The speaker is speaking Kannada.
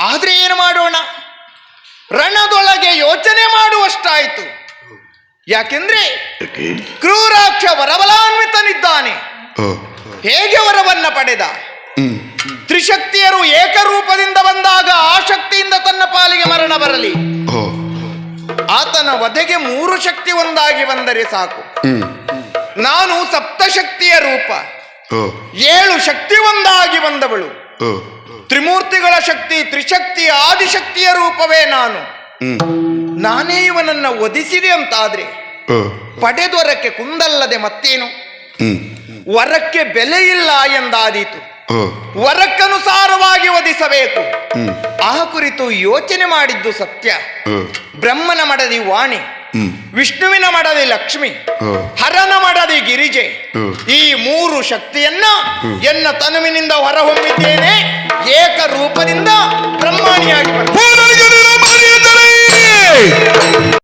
ಆದ್ರೆ ಏನು ಮಾಡೋಣ? ರಣದೊಳಗೆ ಯೋಚನೆ ಮಾಡುವಷ್ಟಾಯಿತು. ಯಾಕೆಂದ್ರೆ ಯಾಕೆ? ಕ್ರೂರಾಕ್ಷ ವರಬಲಾನ್ವಿತನಿದ್ದಾನೆ. ಹೇಗೆ ವರವನ್ನ ಪಡೆದ? ತ್ರಿಶಕ್ತಿಯರು ಏಕರೂಪದಿಂದ ಬಂದಾಗ ಆ ಶಕ್ತಿಯಿಂದ ತನ್ನ ಪಾಲಿಗೆ ಮರಣ ಬರಲಿ. ಆತನ ವಧೆಗೆ ಮೂರು ಶಕ್ತಿ ಒಂದಾಗಿ ಬಂದರೆ ಸಾಕು. ನಾನು ಸಪ್ತಶಕ್ತಿಯ ರೂಪ. ಏಳು ಶಕ್ತಿ ಓ ತ್ರಿಮೂರ್ತಿಗಳ ಶಕ್ತಿ ತ್ರಿಶಕ್ತಿ ಆದಿಶಕ್ತಿಯ ರೂಪವೇ ನಾನು. ನಾನೇ ಇವನನ್ನ ಒದಿಸಿದೆ ಅಂತಾದ್ರೆ ಪಡೆದೊರಕ್ಕೆ ಕುಂದಲ್ಲದೆ ಮತ್ತೇನು? ವರಕ್ಕೆ ಬೆಲೆ ಇಲ್ಲ ಎಂದಾದೀತು. ವರಕ್ಕನುಸಾರವಾಗಿ ಒದಿಸಬೇಕು ಆ ಕುರಿತು ಯೋಚನೆ ಮಾಡಿದ್ದು ಸತ್ಯ. ಬ್ರಹ್ಮನ ಮಡದಿ ವಾಣಿ. ವಿಷ್ಣುವಿನ ಮಡದಿ ಲಕ್ಷ್ಮಿ ಹರನ ಮಡದಿ ಗಿರಿಜೆ. ಈ ಮೂರು ಶಕ್ತಿಯನ್ನ ಎನ್ನ ತನುವಿನಿಂದ ಹೊರಹೊಮ್ಮಿದ್ದೇನೆ.